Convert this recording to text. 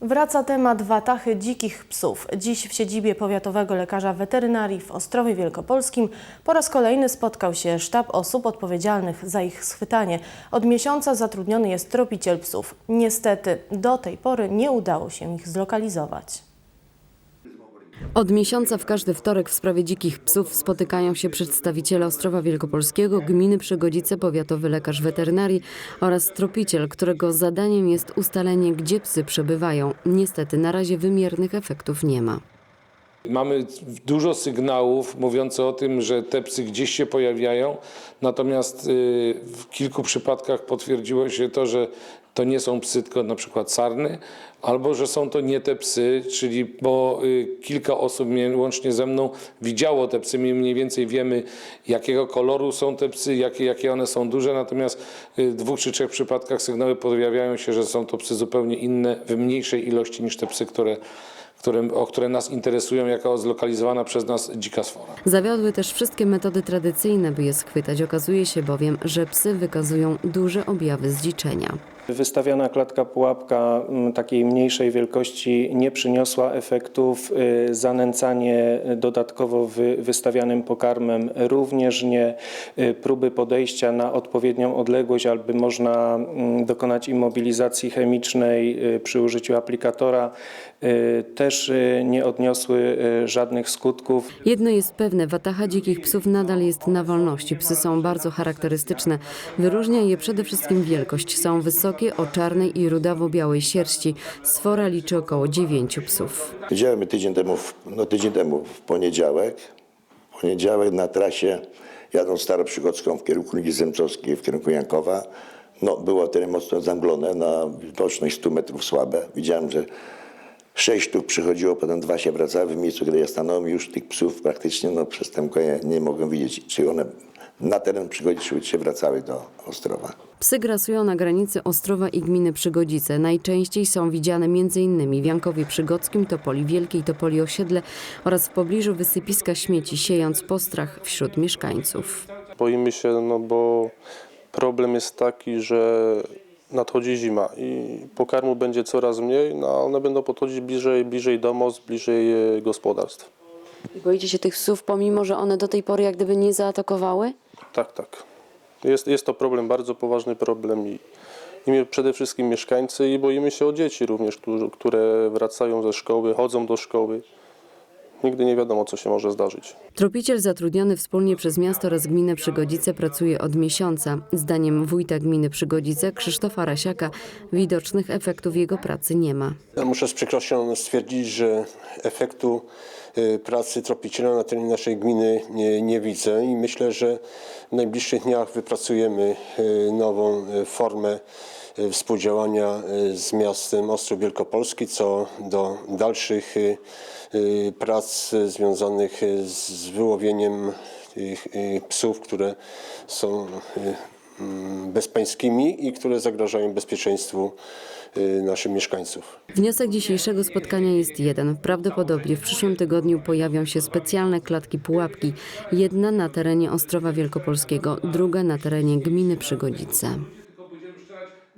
Wraca temat watachy dzikich psów. Dziś w siedzibie powiatowego lekarza weterynarii w Ostrowie Wielkopolskim po raz kolejny spotkał się sztab osób odpowiedzialnych za ich schwytanie. Od miesiąca zatrudniony jest tropiciel psów. Niestety do tej pory nie udało się ich zlokalizować. Od miesiąca w każdy wtorek w sprawie dzikich psów spotykają się przedstawiciele Ostrowa Wielkopolskiego, gminy Przygodzice, powiatowy lekarz weterynarii oraz tropiciel, którego zadaniem jest ustalenie, gdzie psy przebywają. Niestety na razie wymiernych efektów nie ma. Mamy dużo sygnałów mówiących o tym, że te psy gdzieś się pojawiają, natomiast y, w kilku przypadkach potwierdziło się to, że to nie są psy, tylko na przykład sarny, albo że są to nie te psy, czyli bo y, kilka osób łącznie ze mną widziało te psy, my mniej więcej wiemy jakiego koloru są te psy, jakie, jakie one są duże, natomiast y, w dwóch czy trzech przypadkach sygnały pojawiają się, że są to psy zupełnie inne, w mniejszej ilości niż te psy, które które, o które nas interesują jako zlokalizowana przez nas dzika sfora. Zawiodły też wszystkie metody tradycyjne, by je schwytać. Okazuje się bowiem, że psy wykazują duże objawy zdziczenia. Wystawiana klatka pułapka m, takiej mniejszej wielkości nie przyniosła efektów. Y, Zanęcanie dodatkowo wy, wystawianym pokarmem również nie. Y, Próby podejścia na odpowiednią odległość, aby można mm, dokonać immobilizacji chemicznej y, przy użyciu aplikatora też nie odniosły żadnych skutków. Jedno jest pewne, watacha dzikich psów nadal jest na wolności. Psy są bardzo charakterystyczne. Wyróżnia je przede wszystkim wielkość. Są wysokie, o czarnej i rudawo-białej sierści. Sfora liczy około dziewięciu psów. Widziałem tydzień temu, w- no tydzień temu w poniedziałek, poniedziałek na trasie jadąc Staroprzychodzką w kierunku Ligi Zemczowskiej, w kierunku Jankowa, no było teren mocno zamglone, na widoczność 100 metrów słabe. Widziałem, że sześć sztuk przychodziło, potem dwa się wracały w miejscu, gdzie ja stanąłem już tych psów praktycznie no, przez tę nie mogłem widzieć, czy one na teren się wracały do Ostrowa. Psy grasują na granicy Ostrowa i gminy Przygodzice. Najczęściej są widziane m.in. w Jankowie Przygodzkim, Topoli Wielkiej, Topoli Osiedle oraz w pobliżu wysypiska śmieci, siejąc postrach wśród mieszkańców. Boimy się, no bo problem jest taki, że nadchodzi zima i pokarmu będzie coraz mniej, no a one będą podchodzić bliżej, bliżej domostw, bliżej e, gospodarstw. Boicie się tych psów, pomimo że one do tej pory jak gdyby nie zaatakowały? Tak, tak. Jest, jest to problem, bardzo poważny problem i, i przede wszystkim mieszkańcy i boimy się o dzieci również, którzy, które wracają ze szkoły, chodzą do szkoły. Nigdy nie wiadomo, co się może zdarzyć. Tropiciel zatrudniony wspólnie przez miasto oraz gminę Przygodzice pracuje od miesiąca. Zdaniem wójta gminy Przygodzice Krzysztofa Rasiaka widocznych efektów jego pracy nie ma. Ja Muszę z przykrością stwierdzić, że efektu y, pracy tropiciela na terenie naszej gminy nie, nie widzę i myślę, że w najbliższych dniach wypracujemy y, nową y, formę współdziałania y, z miastem Ostrów Wielkopolski, co do dalszych y, y, prac y, związanych y, z wyłowieniem y, psów, które są y, mm, bezpańskimi i które zagrażają bezpieczeństwu y, naszych mieszkańców. Wniosek dzisiejszego spotkania jest jeden. Prawdopodobnie w przyszłym tygodniu pojawią się specjalne klatki pułapki. Jedna na terenie Ostrowa Wielkopolskiego, druga na terenie gminy Przygodzice.